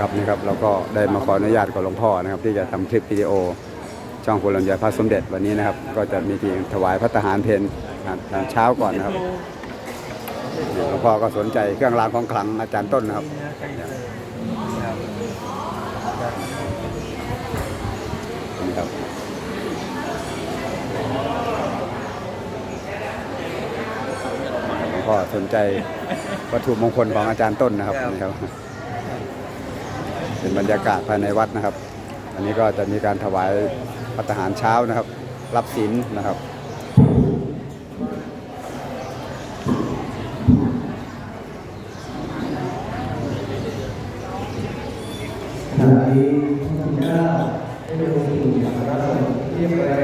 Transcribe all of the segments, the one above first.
ครับนี่ครับเราก็ได้มาขออนุญาตกับหลวงพ่อนะครับ ที่จะทำคลิปวิดีโอ ช่องคุณลำไยพระสมเด็จวันนี้นะครับ ก็จะมีทีถวายพระทหารเพลทานเช้าก่อนนะครับหลวงพ่อก็สนใจเครื่องรางของขลังอาจารย์ต้นนะครับนี่ครับหลวงพ่อสนใจวัตถุมงคลของอาจารย์ต้นนะครับนี่ครับ เป็นบรรยากาศภายในวัดนะครับ อันนี้ก็จะมีการถวายพัฒหารเช้านะครับ รับศีลนะครับขณะนี้พระพุทธเจ้าได้ลงสู่อย่างพระสงฆ์เรีย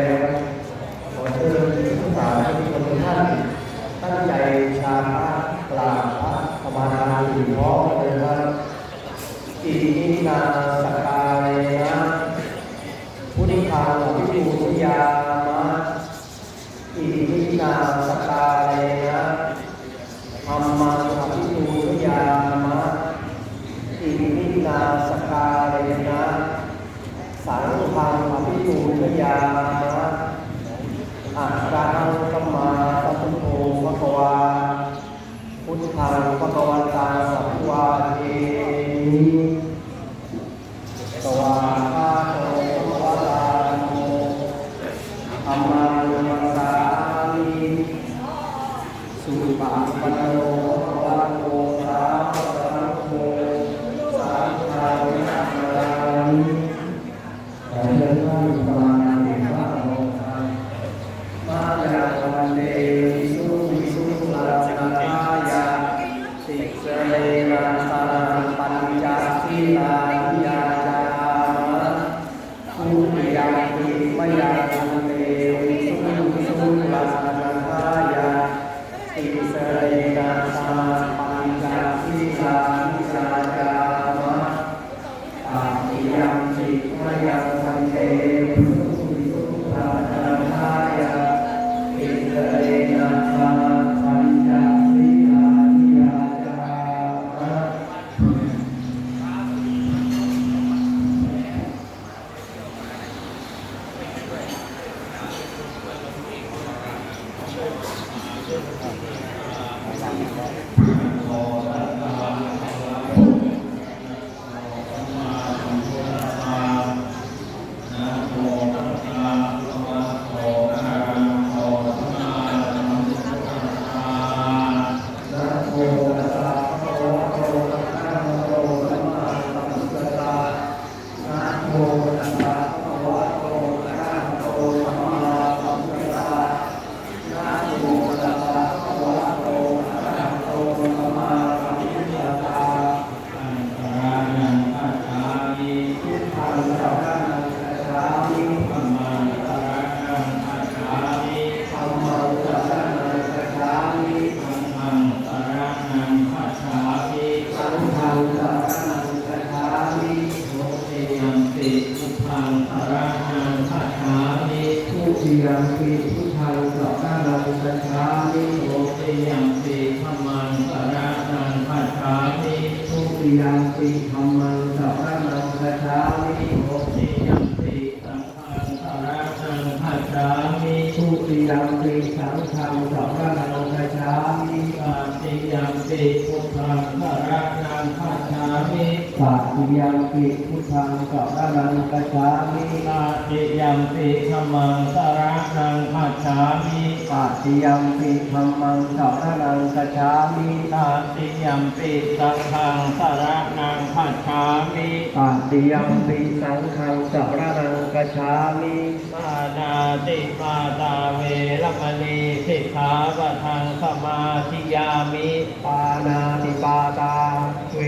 ยมปีธรรมังสรณังคัจฉามิโสติยัมปิสังฆังสารนังคัจฉามิทุติยมปีสังฆังสรณังคัจฉามิตาติยัมปิพุทธังสารนังคัจฉามิสัตติยมปีพุทธังสรณังคัจฉามิตาติยัมปิธัมมังสารนังคัจฉามิ ปัตติยมปีธรรมังสรณังคัจฉามิตาติยัมปิสังฆังสารนังคัจฉามิปัตติยมปีสังฆังสรณังคัจฉามิมานาติมาตาเวรมณีสิกขาปะทังสมาธิยามิปานาติปาตา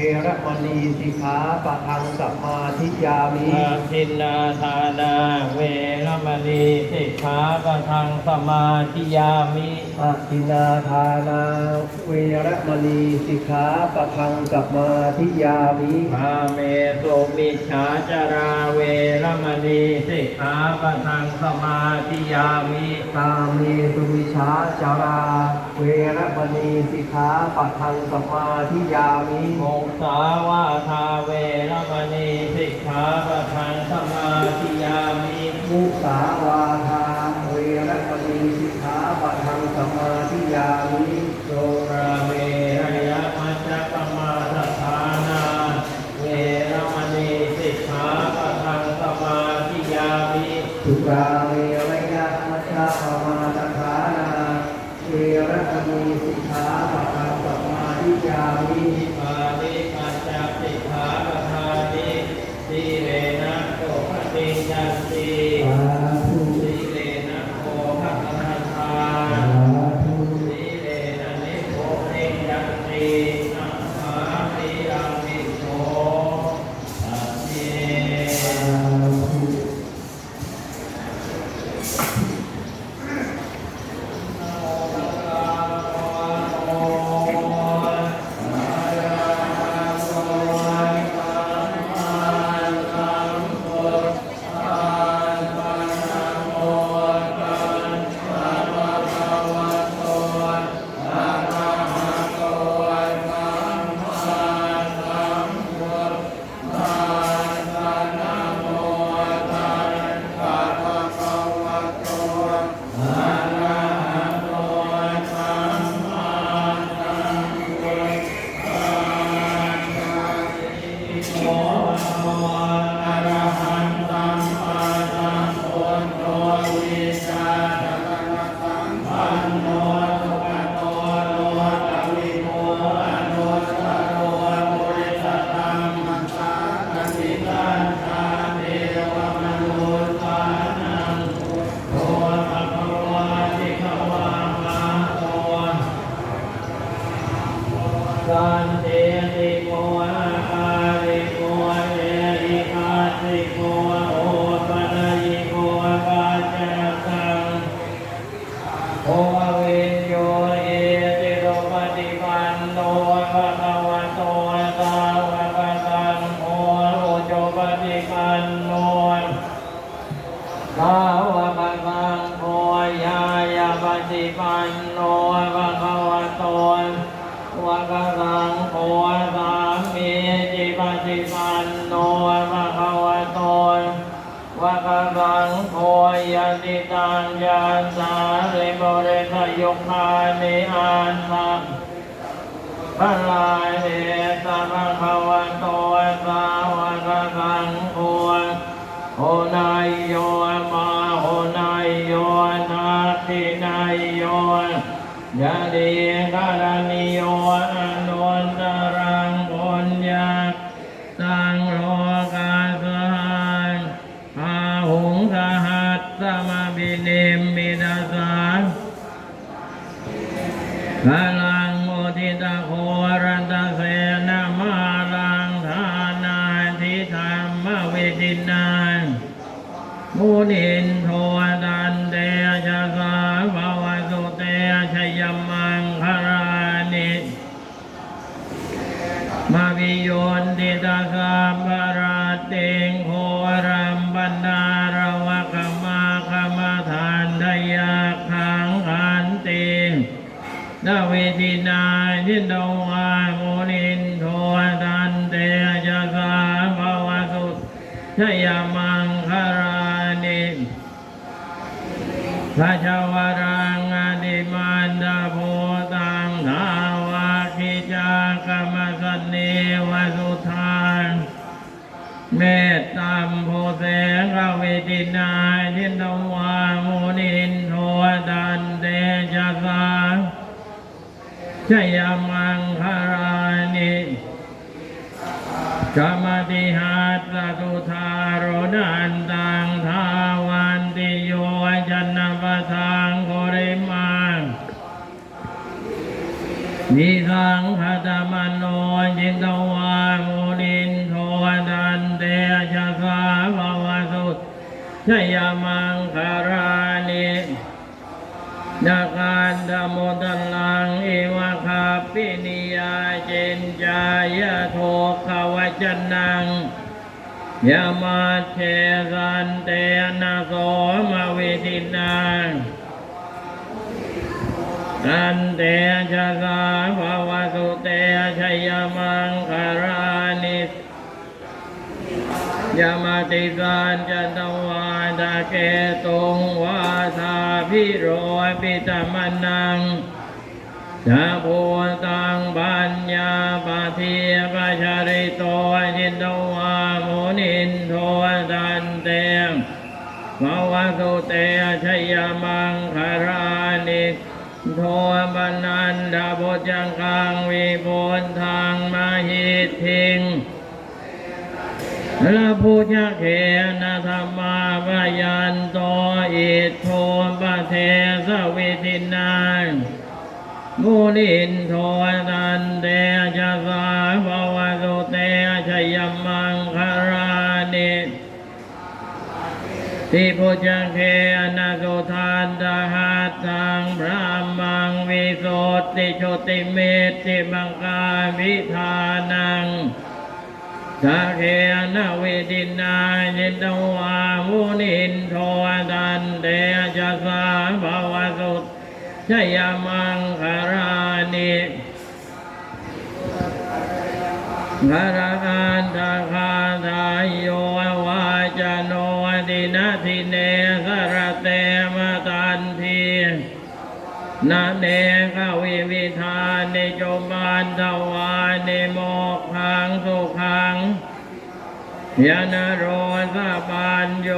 เวรมณีสิกขาปะทังสัมมาทิยามิอาทินนาทานาเวรมณีสิกขาปะทังสมาธิยามิ อะตินาทานาเวรมณีสิกขาปะทังกัปมาทิยามิมาเมสุมิจฉาจาราเวรมณีสิกขาปะทังสมาทิยามิตาเมสุมิจฉาจารา เวรมณีสิกขาปะทังสมาทิยามิโมสาวาทาเวรมณีสิกขาปะทังสมาทิยามิมุสาวาทา ยาวิโตราเมรยะมัจจตมาสถนาเวรมณีสิกขาปะทังสมาธิยามิสุรเมรยะมัจจตมาสถนาเวรมณีสิกขาปะทังสาธิยามินิพานิปัจจสิกขาปะทานิสีเรนะโสภะเตจันติ วะกะรังโอสามีจิปฏิสันโนภะคาวะโตวะกะรังโอยันติตังยานสาริบริสยกขานิอานสังพระลายเดสะภะคาวะโตสาวะกะรังโอโอนายโยมาโอนายโยนาทินายโยยะดีกะรนิโย สสมบินิมมิดาสังพลังโมทิตาโครันตเสนามาลังทานาทิธรรมเวตินานมุนิน นาเวทินายินโดวาโมนินโทตันเตจาสาภาวสุชยมังคารานิพระชาวรังอดิมันดาโพตังทาวาคิจากรรมสนเนวสุทานเมตตามโพเสกเวทินายินโดว ชยมังคารานิกรรมติหัตสตุธารโรนันตังทาวันติโยจันนปทางโคริมังมีสังคตมโนจินตวามุนินโทดันเตชะสาภวสุชยมังคารานินาการธโมตันลังเอวะ คาปินิยาเจนจายโทขวจนังยามาเชสันเตนะโสมาวิตินังกันเตชะสาภาวสุเตชัยมังคารานิสยามาติสานจันตวาตาเกตุงวาทาพิโรปิตมนัง จาโพตังปัญญาปาทีปชริโตจินตวาโมนินโทตันเตงภาวะสุเตชยมังคารานิโทบันนันดาบจังกังวิปุลทางมาหิตทิงละพุชเขนะธรรมาปยันโตอิโทปเทสวิตินาน มุนินโทตันเตชะสาภวสุเตชยมังคารานิทิพุชเขนะโสทานตหัตถังพระมังวิโสติโชติเมตติมังกาวิธานังสาเกนะเวดินายินตวามุนินโทตันเตชะสาภาวสุต ชยมังคารานิกระอันตาคาทายโยวาจโนตินาทิเนสรเตมตันทีนาเนกวิวิธานิจบานทวานิโมกขังสุขังยานโรสะปัญโย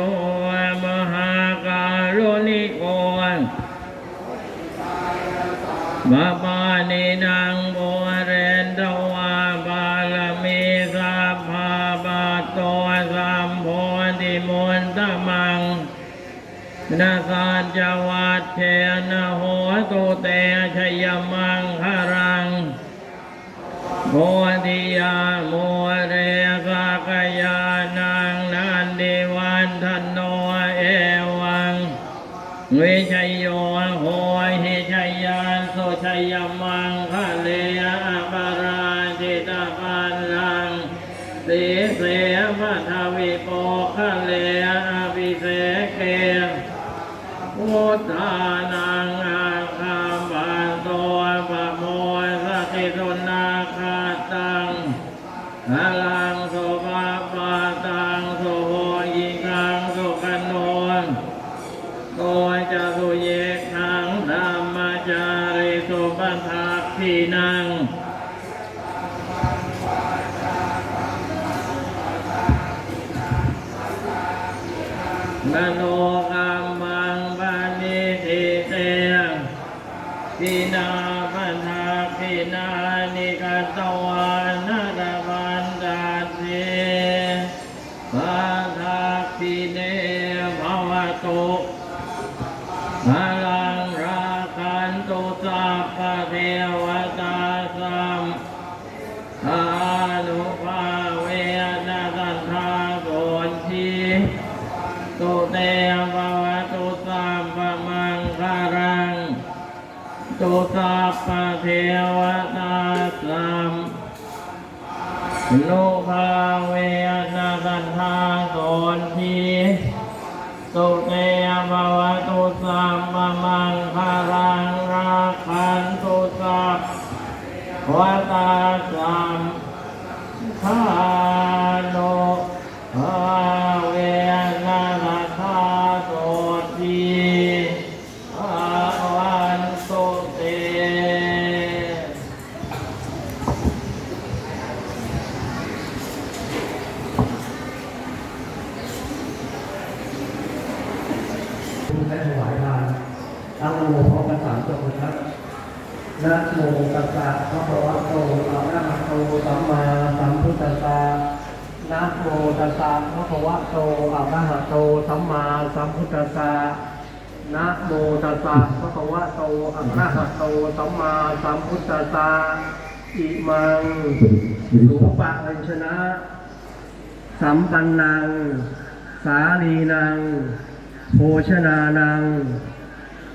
บาปานินางโบเรนตวาบาลมีสัพพาบาโตสัมโพธิมุนตมังนาสานจวัดเทนะโหตุเตชยมังคารังโมติยาโมเร ยมังคะเลอะปาราจิตาปันลังสีเสมัทวิโปคะเลอะวิเศษเกพุทธานังอาคามปันโตปะโมสติสุนาคาตังนาลัง นุภาเวนัสันทาโกนทีตุเตภวตุสัมมังคาราคันตุสัพ วตาสัมภาโนภาเวนะนาคาโตทีภาวันโตเต และถวายทานตั้งโมพร้อมกันสามจบนะครับนะโมตัสสะภะคะวะโตอะระหะโต สัมมาสัมพุทธัสสะนะโมตัสสะภะคะวะโตอะระหะโตสัมมาสัมพุทธัสสะนะโมตัสสะภะคะวะโตอะระหะโตสัมมาสัมพุทธัสสะอิมังสุปะอัญชนะ สัมปันนัง สาลีนัง โภชนานัง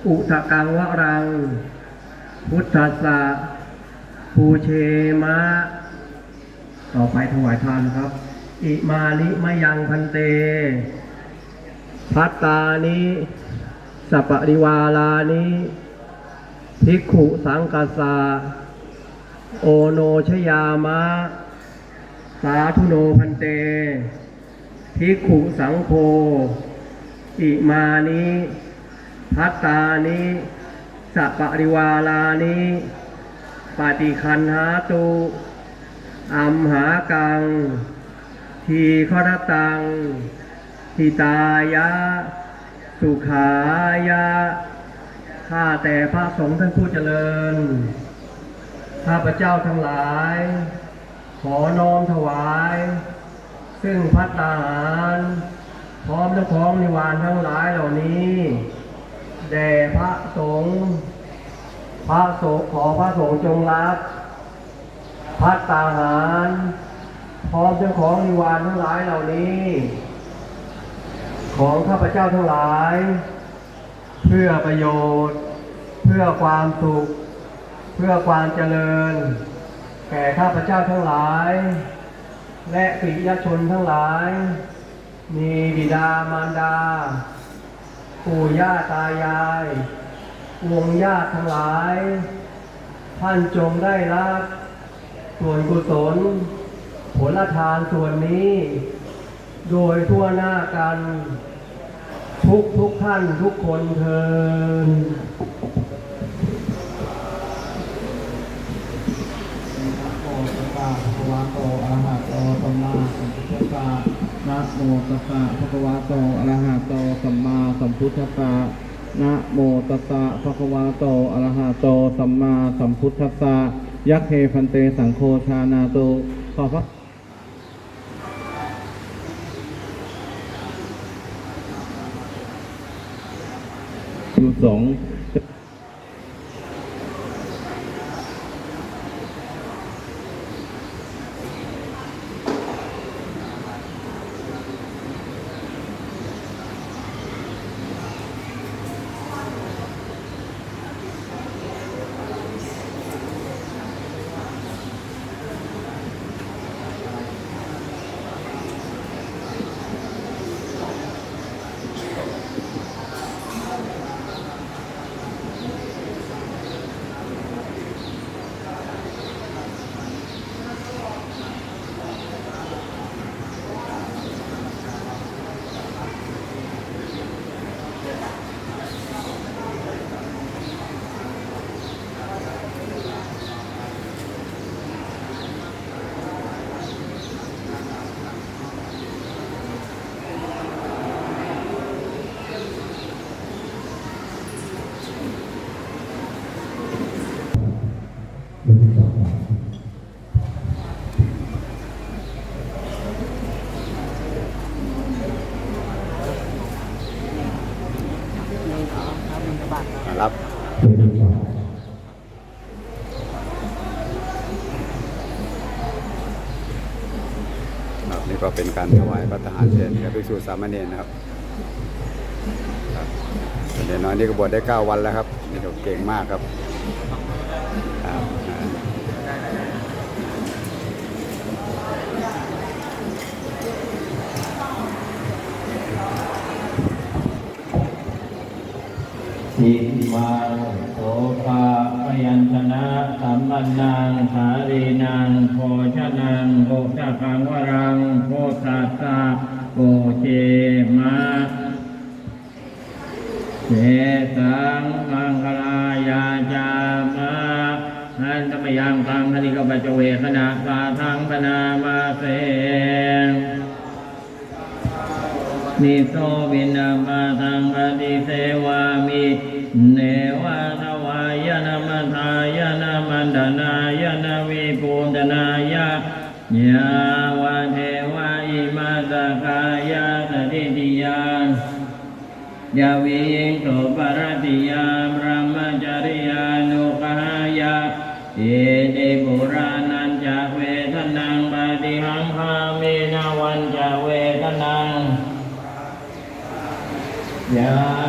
อุทกังวรัง พุทธัสสะภูเชมะ ต่อไปถวายทานครับ อิมานิมยังพันเต พัตตานิสัปปริวาลานิภิกขุสังกัสสะโอโนชยามะ สาธุโนพันเตภิกขุสังโฆอิมานิพัตตานิสัปริวาลานิปฏิคันหาตุ อัมหากัง ทีครตัง ทิตายะ สุขายะ ข้าแต่พระสงฆ์ท่านผู้เจริญ ข้าพระเจ้าทั้งหลาย ขอน้อมถวาย ซึ่งพัตตาหาร พร้อมทั้งของนิวานทั้งหลายเหล่านี้ แด่พระสงฆ์พระสงฆ์ขอพระสงฆ์จงรับ พัตตาหารพร้อมทั้งของนิวานทั้งหลายเหล่านี้ ของข้าพเจ้าทั้งหลาย เพื่อประโยชน์ เพื่อความสุข เพื่อความเจริญ แก่ข้าพเจ้าทั้งหลาย และปิยชนทั้งหลาย มีบิดามารดา ปู่ย่าตายาย วงญาติทั้งหลาย ท่านจงได้รับ ส่วนกุศล ผลทานส่วนนี้ โดยทั่วหน้ากัน ทุกทุกท่านทุกคนเทินนะโมตัสสะภะคะวะโตอะระหะโตสัมมาสัมพุทธัสสะนะโมตัสสะภะคะวะโตอะระหะโตสัมมาสัมพุทธัสสะ ยัคเคพันเตสังโฆชานาโตขอพระอยู่สงฆ์ เป็นดีกว่าครับนี่ก็เป็นการถวายพระทหารเพลแก่ภิกษุสามเณรนะครับครับเด็กน้อยนี่ก็บวชได้ 9 วันแล้วครับนี่ก็เก่งมากครับ สิมาโสภาพยัญชนะสัมปันนังสารีนังโภชนังโภชะคังวรังโภตัสสะโภเจมะเสสังมังคลายาจามะอันตมยังตังคณิกปัจจเวขณะกาทังปนามาเส นิโสวินามาทังปฏิเสวามิเนวะทวายนามัทายนามันดานายนาวิปูตนายะยาวะเทวะอิมาสกายาสติติยายาวิงโสปรติยามร มิ